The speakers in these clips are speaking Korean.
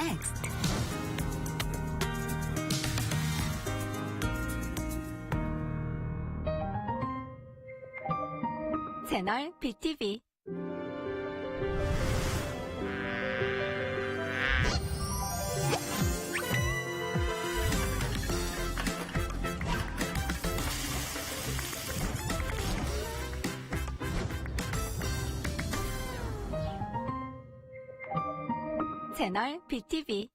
Next. 채널 BTV 채널 BTV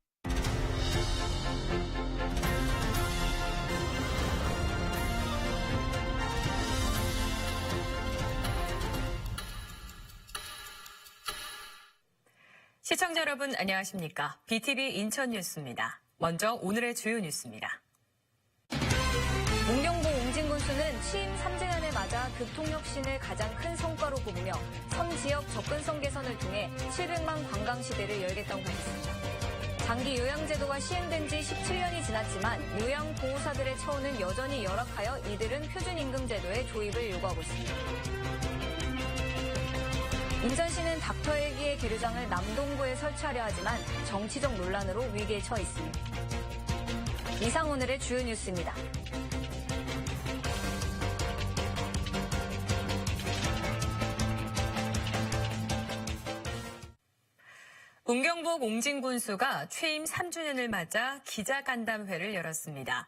시청자 여러분 안녕하십니까? BTV 인천 뉴스입니다. 먼저 오늘의 주요 뉴스입니다. 문경 군수는 취임 3주년을 맞아 교통혁신을 가장 큰 성과로 꼽으며 섬 지역 접근성 개선을 통해 700만 관광 시대를 열겠다고 밝혔습니다. 장기 요양제도가 시행된 지 17년이 지났지만 요양보호사들의 처우는 여전히 열악하여 이들은 표준임금제도의 조입을 요구하고 있습니다. 인천시는 닥터헬기의 계류장을 남동구에 설치하려 하지만 정치적 논란으로 위기에 처해 있습니다. 이상 오늘의 주요 뉴스입니다. 문경복 옹진군수가 취임 3주년을 맞아 기자간담회를 열었습니다.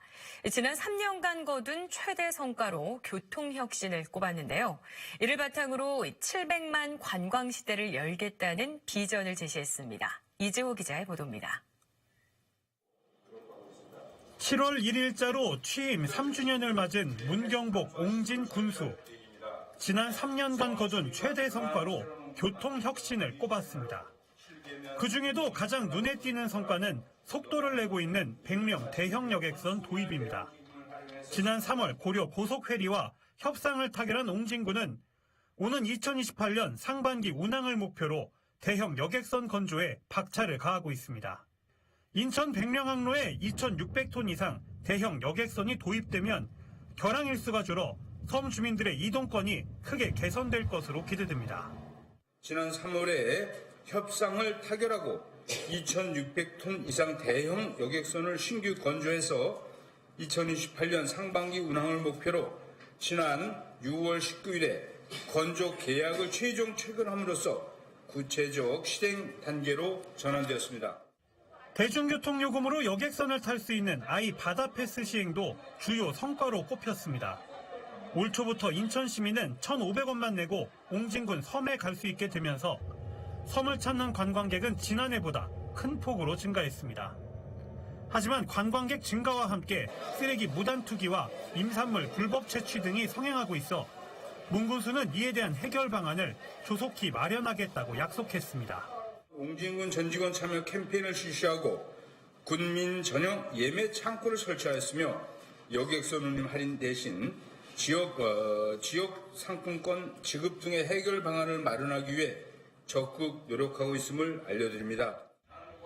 지난 3년간 거둔 최대 성과로 교통혁신을 꼽았는데요. 이를 바탕으로 700만 관광시대를 열겠다는 비전을 제시했습니다. 이재호 기자의 보도입니다. 7월 1일자로 취임 3주년을 맞은 문경복 옹진 군수. 지난 3년간 거둔 최대 성과로 교통혁신을 꼽았습니다. 그 중에도 가장 눈에 띄는 성과는 속도를 내고 있는 100명 대형 여객선 도입입니다. 지난 3월 고려 고속회리와 협상을 타결한 옹진군은 오는 2028년 상반기 운항을 목표로 대형 여객선 건조에 박차를 가하고 있습니다. 인천 백령항로에 2,600톤 이상 대형 여객선이 도입되면 결항 일수가 줄어 섬 주민들의 이동권이 크게 개선될 것으로 기대됩니다. 지난 3월에 협상을 타결하고 2,600톤 이상 대형 여객선을 신규 건조해서 2028년 상반기 운항을 목표로 지난 6월 19일에 건조 계약을 최종 체결함으로써 구체적 실행 단계로 전환되었습니다. 대중교통 요금으로 여객선을 탈 수 있는 아이 바다 패스 시행도 주요 성과로 꼽혔습니다. 올 초부터 인천 시민은 1,500원만 내고 옹진군 섬에 갈 수 있게 되면서 섬을 찾는 관광객은 지난해보다 큰 폭으로 증가했습니다. 하지만 관광객 증가와 함께 쓰레기 무단 투기와 임산물 불법 채취 등이 성행하고 있어 문군수는 이에 대한 해결 방안을 조속히 마련하겠다고 약속했습니다. 옹진군 전 직원 참여 캠페인을 실시하고 군민 전용 예매 창구를 설치하였으며 여객선 운임 할인 대신 지역 어, 지역 상품권 지급 등의 해결 방안을 마련하기 위해 적극 노력하고 있음을 알려드립니다.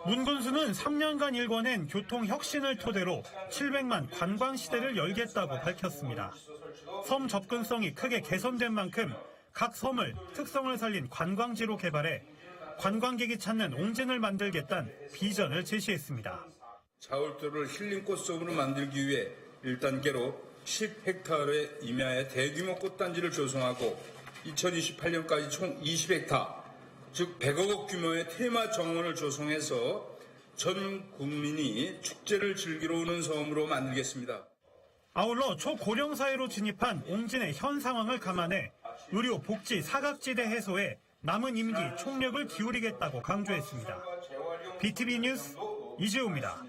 문 군수는 3년간 일궈낸 교통 혁신을 토대로 700만 관광 시대를 열겠다고 밝혔습니다. 섬 접근성이 크게 개선된 만큼 각 섬을 특성을 살린 관광지로 개발해 관광객이 찾는 옹진을 만들겠다는 비전을 제시했습니다. 자울도를 힐링 꽃섬으로 만들기 위해 1단계로 10헥타르의 임야에 대규모 꽃단지를 조성하고 2028년까지 총 20헥타, 즉 100억 규모의 테마 정원을 조성해서 전 국민이 축제를 즐기러 오는 섬으로 만들겠습니다. 아울러 초고령 사회로 진입한 옹진의 현 상황을 감안해 의료 복지 사각지대 해소에 남은 임기 총력을 기울이겠다고 강조했습니다. BTV 뉴스 이재호입니다.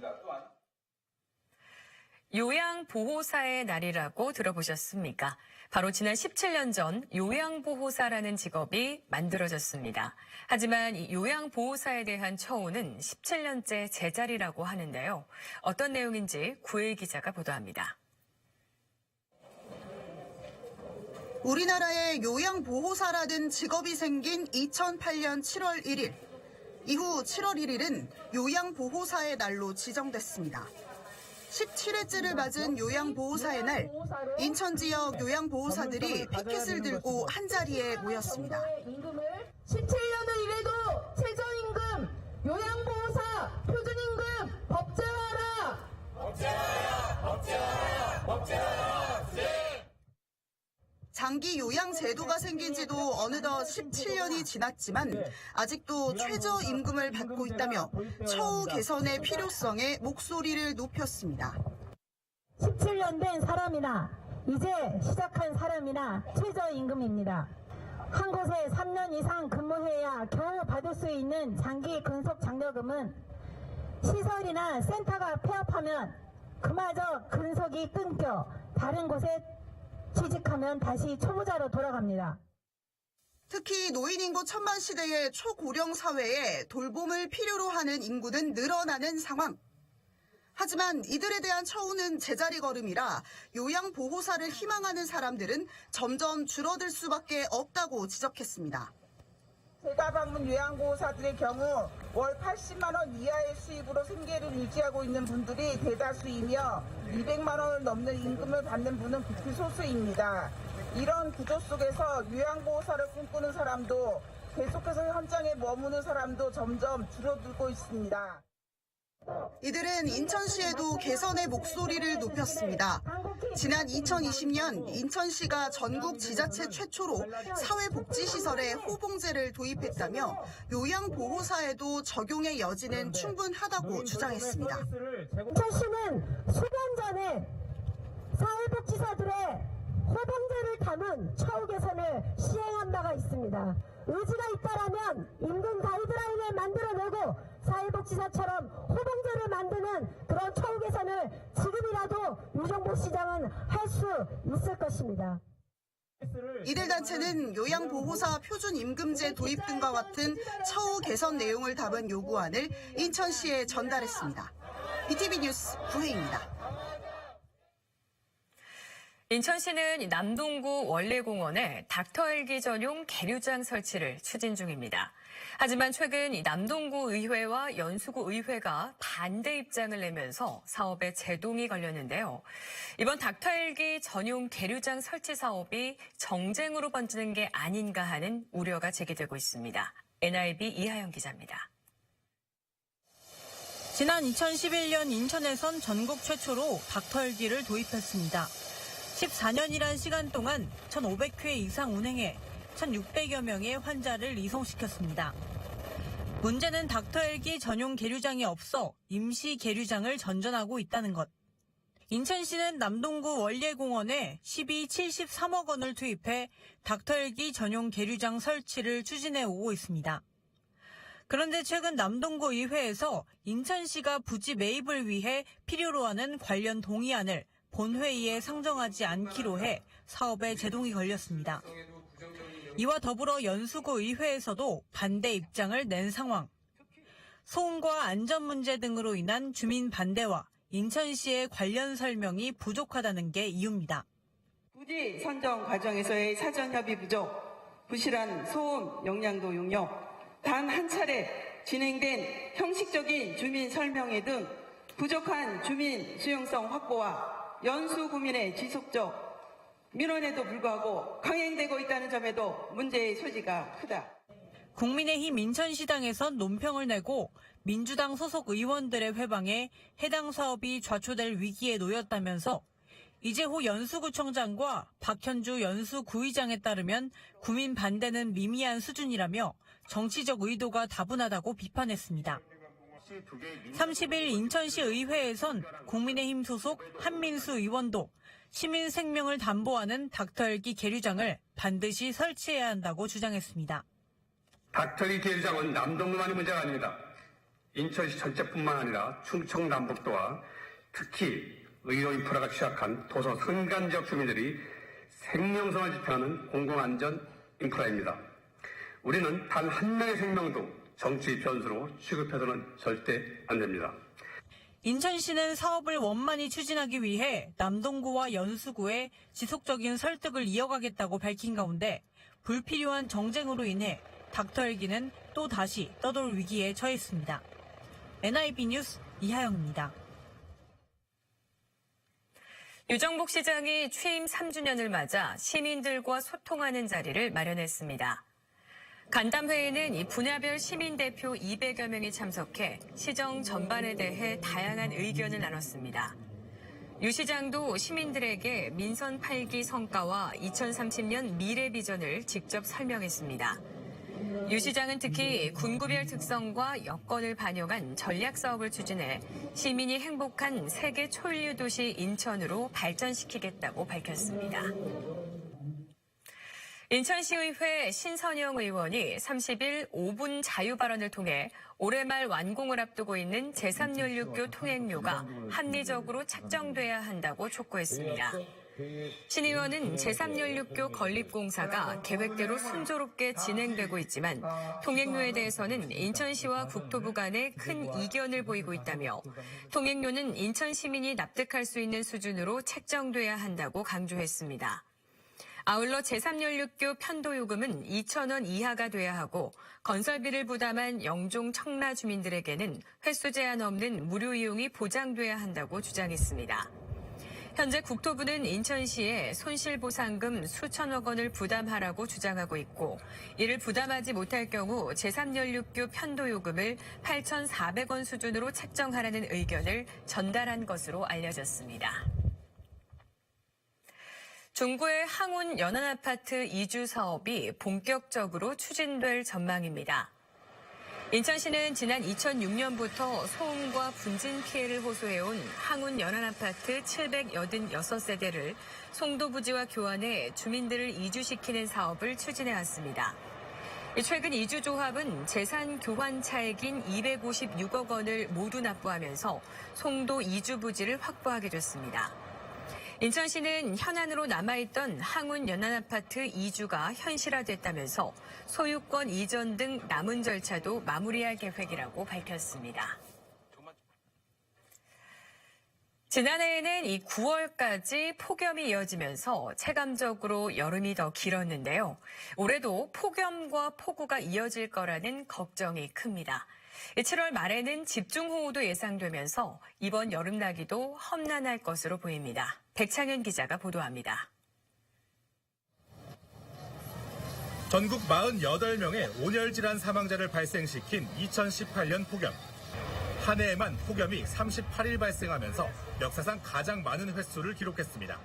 요양보호사의 날이라고 들어보셨습니까? 바로 지난 17년 전 요양보호사라는 직업이 만들어졌습니다. 하지만 이 요양보호사에 대한 처우는 17년째 제자리라고 하는데요. 어떤 내용인지 구일 기자가 보도합니다. 우리나라에 요양보호사라는 직업이 생긴 2008년 7월 1일. 이후 7월 1일은 요양보호사의 날로 지정됐습니다. 17회째를 맞은 요양보호사의 날, 인천 지역 요양보호사들이 피켓을 들고 한자리에 모였습니다. 17년을 일해도 최저임금, 요양보호사, 표준임금 법제화하라! 장기 요양 제도가 생긴 지도 어느덧 17년이 지났지만 아직도 최저임금을 받고 있다며 처우 개선의 필요성에 목소리를 높였습니다. 17년 된 사람이나 이제 시작한 사람이나 최저임금입니다. 한 곳에 3년 이상 근무해야 겨우 받을 수 있는 장기 근속 장려금은 시설이나 센터가 폐업하면 그마저 근속이 끊겨 다른 곳에 취직하면 다시 초보자로 돌아갑니다. 특히 노인 인구 천만 시대의 초고령 사회에 돌봄을 필요로 하는 인구는 늘어나는 상황. 하지만 이들에 대한 처우는 제자리 걸음이라 요양보호사를 희망하는 사람들은 점점 줄어들 수밖에 없다고 지적했습니다. 제가 방문 요양보호사들의 경우 월 80만 원 이하의 수입으로 생계를 유지하고 있는 분들이 대다수이며 200만 원을 넘는 임금을 받는 분은 극히 소수입니다. 이런 구조 속에서 요양보호사를 꿈꾸는 사람도 계속해서 현장에 머무는 사람도 점점 줄어들고 있습니다. 이들은 인천시에도 개선의 목소리를 높였습니다. 지난 2020년 인천시가 전국 지자체 최초로 사회복지시설에 호봉제를 도입했다며 요양보호사에도 적용의 여지는 충분하다고 주장했습니다. 인천시는 수년 전에 사회복지사들의 호봉제를 담은 처우 개선을 시행한 바가 있습니다. 의지가 있다라면 임금 가이드라인을 만들어내고 사회복지사처럼 호봉제를 만드는 그런 처우 개선을 지금이라도 유정보 시장은 할 수 있을 것입니다. 이들 단체는 요양보호사 표준 임금제 도입 등과 같은 처우 개선 내용을 담은 요구안을 인천시에 전달했습니다. BTV 뉴스 구혜입니다. 인천시는 남동구 원래공원에 닥터헬기 전용 계류장 설치를 추진 중입니다. 하지만 최근 이 남동구 의회와 연수구 의회가 반대 입장을 내면서 사업에 제동이 걸렸는데요. 이번 닥터헬기 전용 계류장 설치 사업이 정쟁으로 번지는 게 아닌가 하는 우려가 제기되고 있습니다. NIB 이하영 기자입니다. 지난 2011년 인천에선 전국 최초로 닥터헬기를 도입했습니다. 14년이란 시간 동안 1,500회 이상 운행해 1,600여 명의 환자를 이송시켰습니다. 문제는 닥터헬기 전용 계류장이 없어 임시 계류장을 전전하고 있다는 것. 인천시는 남동구 원예공원에 12, 73억 원을 투입해 닥터헬기 전용 계류장 설치를 추진해 오고 있습니다. 그런데 최근 남동구 의회에서 인천시가 부지 매입을 위해 필요로 하는 관련 동의안을 본회의에 상정하지 않기로 해 사업에 제동이 걸렸습니다. 이와 더불어 연수구 의회에서도 반대 입장을 낸 상황. 소음과 안전 문제 등으로 인한 주민 반대와 인천시의 관련 설명이 부족하다는 게 이유입니다. 부지 선정 과정에서의 사전 협의 부족, 부실한 소음 용량도 용역, 단 한 차례 진행된 형식적인 주민 설명회 등 부족한 주민 수용성 확보와 연수 구민의 지속적 민원에도 불구하고 강행되고 있다는 점에도 문제의 소지가 크다. 국민의힘 인천시당에선 논평을 내고 민주당 소속 의원들의 회방에 해당 사업이 좌초될 위기에 놓였다면서 이재호 연수구청장과 박현주 연수구의장에 따르면 구민 반대는 미미한 수준이라며 정치적 의도가 다분하다고 비판했습니다. 30일 인천시 의회에선 국민의힘 소속 한민수 의원도 시민 생명을 담보하는 닥터헬기 계류장을 반드시 설치해야 한다고 주장했습니다. 닥터리 계류장은 남동구만의 문제가 아닙니다. 인천시 전체뿐만 아니라 충청 남북도와 특히 의료 인프라가 취약한 도서 선간 지역 주민들이 생명성을 지탱하는 공공안전 인프라입니다. 우리는 단 한 명의 생명도 정치 변수로 취급해서는 절대 안 됩니다. 인천시는 사업을 원만히 추진하기 위해 남동구와 연수구에 지속적인 설득을 이어가겠다고 밝힌 가운데 불필요한 정쟁으로 인해 닥터헬기는 또 다시 떠돌 위기에 처했습니다. NIB 뉴스 이하영입니다. 유정복 시장이 취임 3주년을 맞아 시민들과 소통하는 자리를 마련했습니다. 간담회에는 이 분야별 시민대표 200여 명이 참석해 시정 전반에 대해 다양한 의견을 나눴습니다. 유 시장도 시민들에게 민선 8기 성과와 2030년 미래 비전을 직접 설명했습니다. 유 시장은 특히 군구별 특성과 여건을 반영한 전략 사업을 추진해 시민이 행복한 세계 초일류 도시 인천으로 발전시키겠다고 밝혔습니다. 인천시의회 신선영 의원이 30일 5분 자유 발언을 통해 올해 말 완공을 앞두고 있는 제3연륙교 통행료가 합리적으로 책정돼야 한다고 촉구했습니다. 신 의원은 제3연륙교 건립공사가 계획대로 순조롭게 진행되고 있지만 통행료에 대해서는 인천시와 국토부 간에 큰 이견을 보이고 있다며 통행료는 인천 시민이 납득할 수 있는 수준으로 책정돼야 한다고 강조했습니다. 아울러 제3연륙교 편도요금은 2,000원 이하가 돼야 하고 건설비를 부담한 영종 청라 주민들에게는 횟수 제한 없는 무료 이용이 보장돼야 한다고 주장했습니다. 현재 국토부는 인천시에 손실보상금 수천억 원을 부담하라고 주장하고 있고 이를 부담하지 못할 경우 제3연륙교 편도요금을 8,400원 수준으로 책정하라는 의견을 전달한 것으로 알려졌습니다. 중구의 항운 연안아파트 이주 사업이 본격적으로 추진될 전망입니다. 인천시는 지난 2006년부터 소음과 분진 피해를 호소해온 항운 연안아파트 786세대를 송도 부지와 교환해 주민들을 이주시키는 사업을 추진해왔습니다. 최근 이주 조합은 재산 교환 차액인 256억 원을 모두 납부하면서 송도 이주 부지를 확보하게 됐습니다. 인천시는 현안으로 남아있던 항운 연안아파트 이주가 현실화됐다면서 소유권 이전 등 남은 절차도 마무리할 계획이라고 밝혔습니다. 지난해에는 이 9월까지 폭염이 이어지면서 체감적으로 여름이 더 길었는데요. 올해도 폭염과 폭우가 이어질 거라는 걱정이 큽니다. 7월 말에는 집중호우도 예상되면서 이번 여름나기도 험난할 것으로 보입니다. 백창현 기자가 보도합니다. 전국 48명의 온열 질환 사망자를 발생시킨 2018년 폭염. 한 해에만 폭염이 38일 발생하면서 역사상 가장 많은 횟수를 기록했습니다.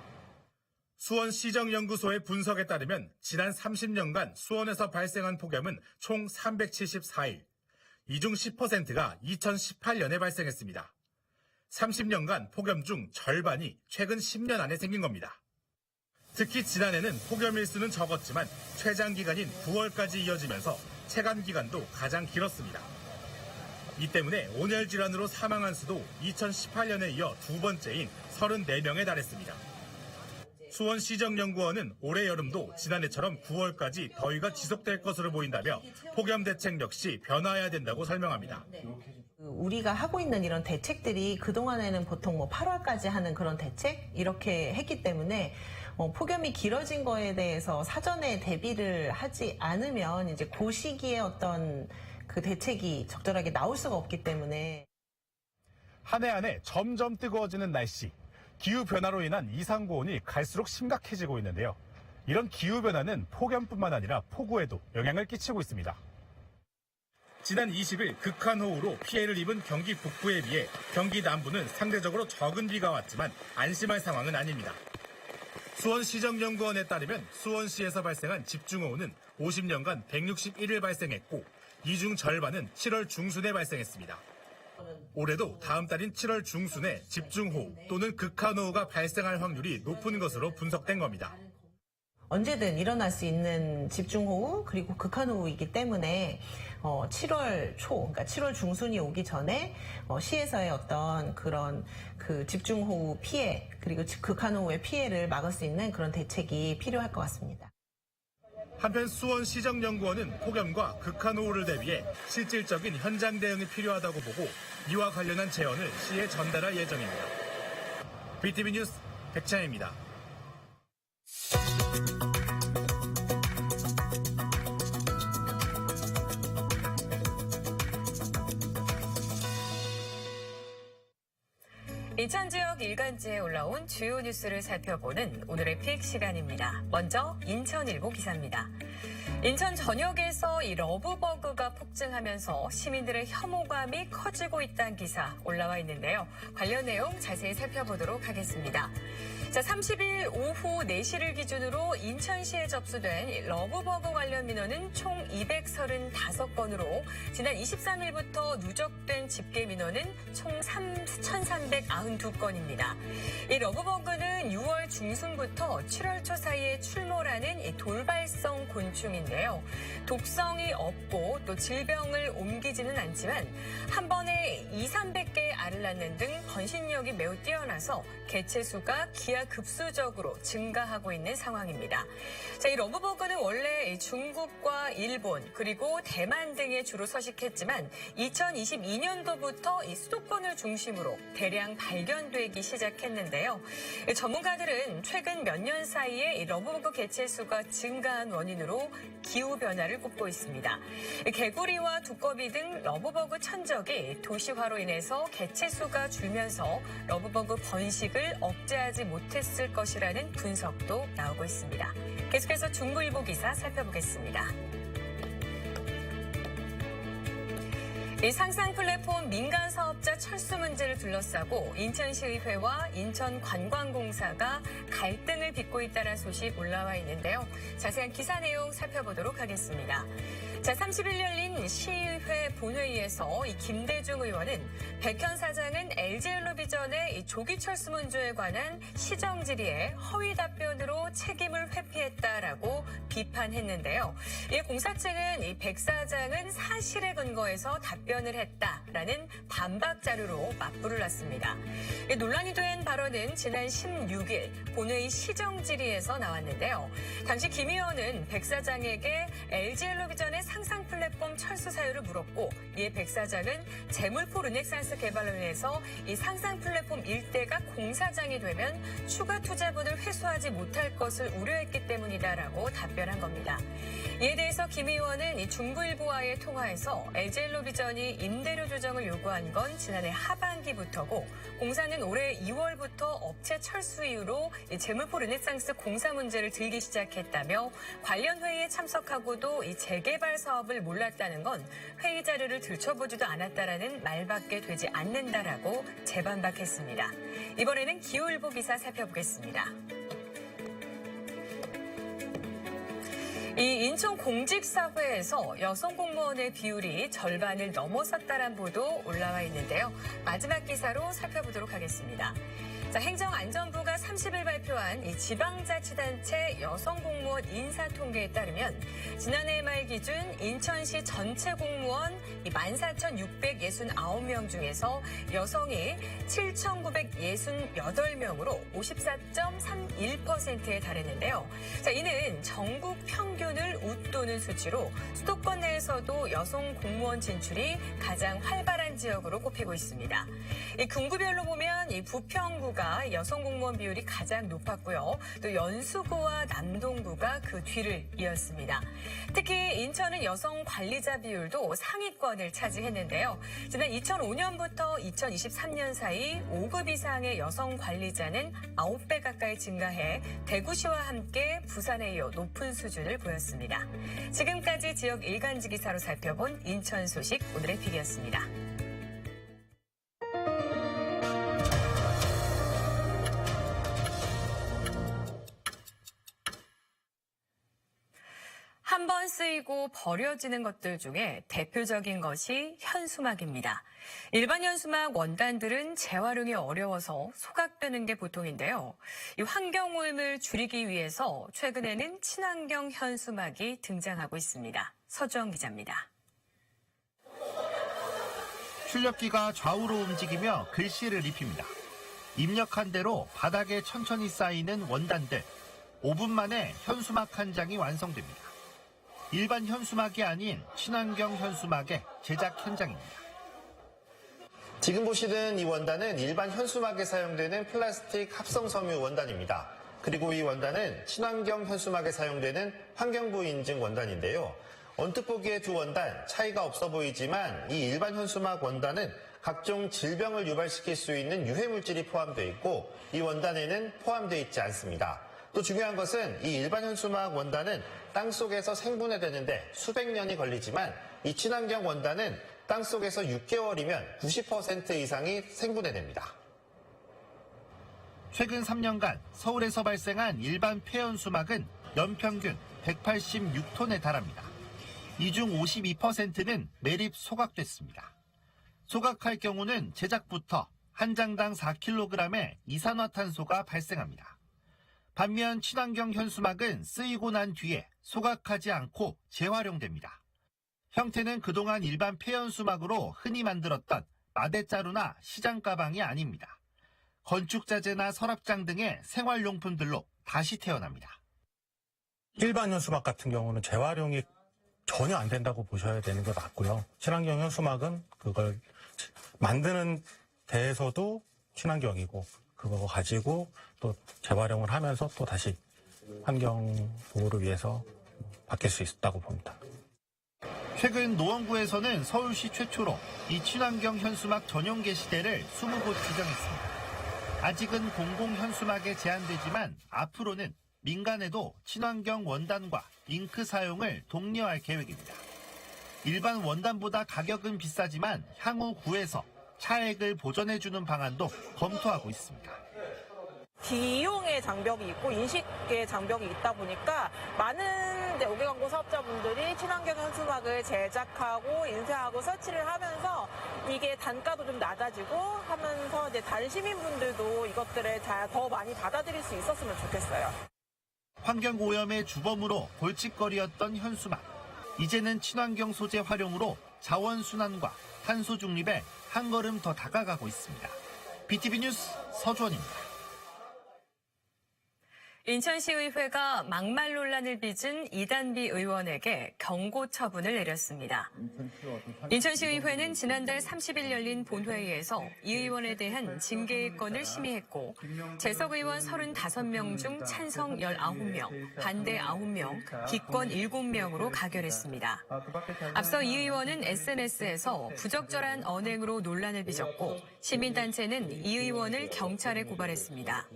수원시정연구소의 분석에 따르면 지난 30년간 수원에서 발생한 폭염은 총 374일. 이 중 10%가 2018년에 발생했습니다. 30년간 폭염 중 절반이 최근 10년 안에 생긴 겁니다. 특히 지난해는 폭염 일수는 적었지만 최장 기간인 9월까지 이어지면서 체감 기간도 가장 길었습니다. 이 때문에 온열 질환으로 사망한 수도 2018년에 이어 두 번째인 34명에 달했습니다. 수원시정연구원은 올해 여름도 지난해처럼 9월까지 더위가 지속될 것으로 보인다며 폭염 대책 역시 변화해야 된다고 설명합니다. 우리가 하고 있는 이런 대책들이 그동안에는 보통 뭐 8월까지 하는 그런 대책 이렇게 했기 때문에 어, 폭염이 길어진 거에 대해서 사전에 대비를 하지 않으면 이제 그 시기에 어떤 그 대책이 적절하게 나올 수가 없기 때문에 한해한해 점점 뜨거워지는 날씨. 기후 변화로 인한 이상 고온이 갈수록 심각해지고 있는데요. 이런 기후 변화는 폭염뿐만 아니라 폭우에도 영향을 끼치고 있습니다. 지난 20일 극한호우로 피해를 입은 경기 북부에 비해 경기 남부는 상대적으로 적은 비가 왔지만 안심할 상황은 아닙니다. 수원시정연구원에 따르면 수원시에서 발생한 집중호우는 50년간 161일 발생했고 이 중 절반은 7월 중순에 발생했습니다. 올해도 다음 달인 7월 중순에 집중호우 또는 극한호우가 발생할 확률이 높은 것으로 분석된 겁니다. 언제든 일어날 수 있는 집중호우 그리고 극한호우이기 때문에 어, 7월 초, 그러니까 7월 중순이 오기 전에 어, 시에서의 어떤 그런 그 집중호우 피해 그리고 극한호우의 피해를 막을 수 있는 그런 대책이 필요할 것 같습니다. 한편 수원시정연구원은 폭염과 극한호우를 대비해 실질적인 현장 대응이 필요하다고 보고 이와 관련한 제언을 시에 전달할 예정입니다. BTV 뉴스 백찬입니다. 인천 지역 일간지에 올라온 주요 뉴스를 살펴보는 오늘의 픽 시간입니다. 먼저 인천일보 기사입니다. 인천 전역에서 이 러브버그가 폭증하면서 시민들의 혐오감이 커지고 있다는 기사 올라와 있는데요. 관련 내용 자세히 살펴보도록 하겠습니다. 자, 30일 오후 4시를 기준으로 인천시에 접수된 이 러브버그 관련 민원은 총 235건으로 지난 23일부터 누적된 집계 민원은 총 1,392건입니다. 이 러브버그는 6월 중순부터 7월 초 사이에 출몰하는 이 돌발성 곤충인데 요. 독성이 없고 또 질병을 옮기지는 않지만 한 번에 2, 300개의 알을 낳는 등 번식력이 매우 뛰어나서 개체 수가 기하급수적으로 증가하고 있는 상황입니다. 자, 이 러브버그는 원래 이 중국과 일본 그리고 대만 등에 주로 서식했지만 2022년도부터 이 수도권을 중심으로 대량 발견되기 시작했는데요. 이 전문가들은 최근 몇 년 사이에 이 러브버그 개체 수가 증가한 원인으로 기후 변화를 꼽고 있습니다. 이 개구리와 두꺼비 등 러브버그 천적이 도시화로 인해서 개체 수가 줄면서 러브버그 번식을 억제하지 못했을 것이라는 분석도 나오고 있습니다. 계속해서 중부일보 기사 살펴보겠습니다. 이 상상 플랫폼 민간 사업자 철수 문제를 둘러싸고 인천시의회와 인천관광공사가 갈등을 빚고 있다는 소식 올라와 있는데요. 자세한 기사 내용 살펴보도록 하겠습니다. 자, 30일 열린 시의회 본회의에서 이 김대중 의원은 백현 사장은 LG엘로비전의 이 조기 철수 문제에 관한 시정 질의에 허위 답변으로 책임을 회피했다라고 비판했는데요. 이 공사 측은 이 백 사장은 사실에 근거해서 답변을 했다라는 반박 자료로 맞불을 놨습니다. 이 논란이 된 발언은 지난 16일 본회의 시정 질의에서 나왔는데요. 당시 김 의원은 백 사장에게 LG엘로비전의 상상 플랫폼 철수 사유를 물었고 이에 백 사장은 재물포 르넥산스 개발로 인해서 이 상상 플랫폼 일대가 공사장이 되면 추가 투자분을 회수하지 못할 것을 우려했기 때문이다라고 답변한 겁니다. 이에 대해서 김 의원은 이 중부일보와의 통화에서 LG엘로비전이 임대료 조정을 요구한 건 지난해 하반기부터고 공사는 올해 2월부터 업체 철수 이후로 이 재물포 르네상스 공사 문제를 들기 시작했다며 관련 회의에 참석하고도 이 재개발 사업을 몰랐다는 건 회의 자료를 들춰보지도 않았다라는 말밖에 되지 않는다라고 재반박했습니다. 이번에는 기후일보 기사 살펴보겠습니다. 이 인천 공직사회에서 여성 공무원의 비율이 절반을 넘어섰다는 보도 올라와 있는데요. 마지막 기사로 살펴보도록 하겠습니다. 자, 행정안전부가 30일 발표한 이 지방자치단체 여성 공무원 인사 통계에 따르면 지난해 말 기준 인천시 전체 공무원 14,669명 중에서 여성이 7,968명으로 54.31%에 달했는데요. 자, 이는 전국 평균을 웃도는 수치로 수도권 내에서도 여성 공무원 진출이 가장 활발한 지역으로 꼽히고 있습니다. 이 군구별로 보면 이 부평구가 여성 공무원 비율이 가장 높았고요. 또 연수구와 남동구가 그 뒤를 이었습니다. 특히 인천은 여성 관리자 비율도 상위권을 차지했는데요. 지난 2005년부터 2023년 사이 5급 이상의 여성 관리자는 9배 가까이 증가해 대구시와 함께 부산에 이어 높은 수준을 보였습니다. 지금까지 지역 일간지 기사로 살펴본 인천 소식 오늘의 픽이었습니다. 한 번 쓰이고 버려지는 것들 중에 대표적인 것이 현수막입니다. 일반 현수막 원단들은 재활용이 어려워서 소각되는 게 보통인데요. 이 환경오염을 줄이기 위해서 최근에는 친환경 현수막이 등장하고 있습니다. 서주영 기자입니다. 출력기가 좌우로 움직이며 글씨를 입힙니다. 입력한 대로 바닥에 천천히 쌓이는 원단들. 5분 만에 현수막 한 장이 완성됩니다. 일반 현수막이 아닌 친환경 현수막의 제작 현장입니다. 지금 보시는 이 원단은 일반 현수막에 사용되는 플라스틱 합성 섬유 원단입니다. 그리고 이 원단은 친환경 현수막에 사용되는 환경부 인증 원단인데요. 언뜻 보기에 두 원단 차이가 없어 보이지만 이 일반 현수막 원단은 각종 질병을 유발시킬 수 있는 유해 물질이 포함되어 있고 이 원단에는 포함되어 있지 않습니다. 또 중요한 것은 이 일반 현수막 원단은 땅 속에서 생분해되는데 수백 년이 걸리지만 이 친환경 원단은 땅 속에서 6개월이면 90% 이상이 생분해됩니다. 최근 3년간 서울에서 발생한 일반 폐연수막은 연평균 186톤에 달합니다. 이 중 52%는 매립 소각됐습니다. 소각할 경우는 제작부터 한 장당 4kg의 이산화탄소가 발생합니다. 반면 친환경 현수막은 쓰이고 난 뒤에 소각하지 않고 재활용됩니다. 형태는 그동안 일반 폐연수막으로 흔히 만들었던 마대자루나 시장 가방이 아닙니다. 건축자재나 서랍장 등의 생활용품들로 다시 태어납니다. 일반 현수막 같은 경우는 재활용이 전혀 안 된다고 보셔야 되는 게 맞고요. 친환경 현수막은 그걸 만드는 데에서도 친환경이고 그거 가지고 또 재활용을 하면서 또 다시 환경 보호를 위해서 바뀔 수 있다고 봅니다. 최근 노원구에서는 서울시 최초로 이 친환경 현수막 전용 게시대를 20곳 지정했습니다. 아직은 공공 현수막에 제한되지만 앞으로는 민간에도 친환경 원단과 잉크 사용을 독려할 계획입니다. 일반 원단보다 가격은 비싸지만 향후 구에서 차액을 보전해주는 방안도 검토하고 있습니다. 비용의 장벽이 있고 인식의 장벽이 있다 보니까 많은 이제 우계광고 사업자분들이 친환경 현수막을 제작하고 인쇄하고 설치를 하면서 이게 단가도 좀 낮아지고 하면서 이제 다른 시민분들도 이것들을 잘더 많이 받아들일 수 있었으면 좋겠어요. 환경오염의 주범으로 골칫거리였던 현수막. 이제는 친환경 소재 활용으로 자원순환과 탄소 중립에 한 걸음 더 다가가고 있습니다. BTV 뉴스 서주원입니다. 인천시의회가 막말 논란을 빚은 이단비 의원에게 경고 처분을 내렸습니다. 인천시의회는 지난달 30일 열린 본회의에서 이 의원에 대한 징계의 건을 심의했고 재석 의원 35명 중 찬성 19명, 반대 9명, 기권 7명으로 가결했습니다. 앞서 이 의원은 SNS에서 부적절한 언행으로 논란을 빚었고 시민단체는 이 의원을 경찰에 고발했습니다.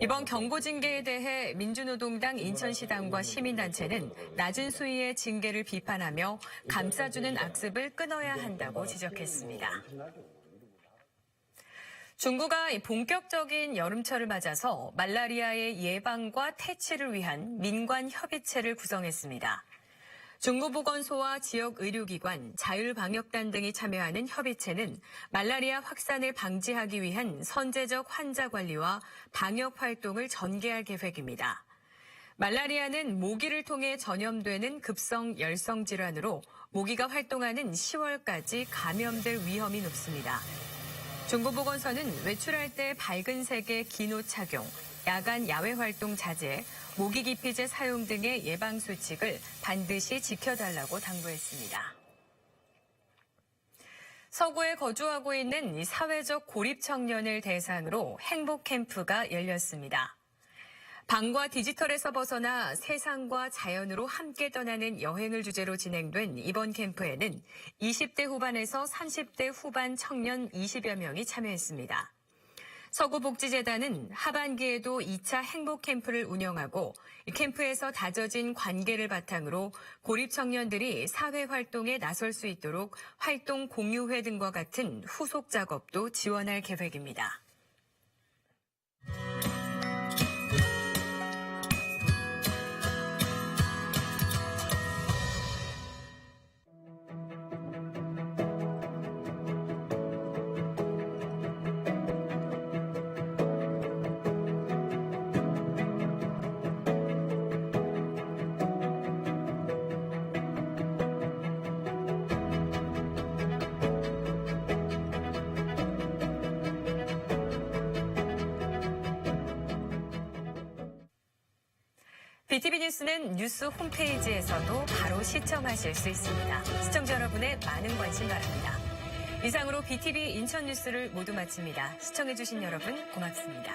이번 경고 징계에 대해 민주노동당 인천시당과 시민단체는 낮은 수위의 징계를 비판하며 감싸주는 악습을 끊어야 한다고 지적했습니다. 중국가 본격적인 여름철을 맞아서 말라리아의 예방과 퇴치를 위한 민관 협의체를 구성했습니다. 중부보건소와 지역 의료기관, 자율방역단 등이 참여하는 협의체는 말라리아 확산을 방지하기 위한 선제적 환자 관리와 방역 활동을 전개할 계획입니다. 말라리아는 모기를 통해 전염되는 급성 열성 질환으로 모기가 활동하는 10월까지 감염될 위험이 높습니다. 중부보건소는 외출할 때 밝은 색의 긴옷 착용, 야간 야외 활동 자제, 모기 기피제 사용 등의 예방 수칙을 반드시 지켜달라고 당부했습니다. 서구에 거주하고 있는 사회적 고립 청년을 대상으로 행복 캠프가 열렸습니다. 방과 디지털에서 벗어나 세상과 자연으로 함께 떠나는 여행을 주제로 진행된 이번 캠프에는 20대 후반에서 30대 후반 청년 20여 명이 참여했습니다. 서구복지재단은 하반기에도 2차 행복 캠프를 운영하고 캠프에서 다져진 관계를 바탕으로 고립 청년들이 사회 활동에 나설 수 있도록 활동 공유회 등과 같은 후속 작업도 지원할 계획입니다. BTV 뉴스는 뉴스 홈페이지에서도 바로 시청하실 수 있습니다. 시청자 여러분의 많은 관심 바랍니다. 이상으로 BTV 인천 뉴스를 모두 마칩니다. 시청해주신 여러분 고맙습니다.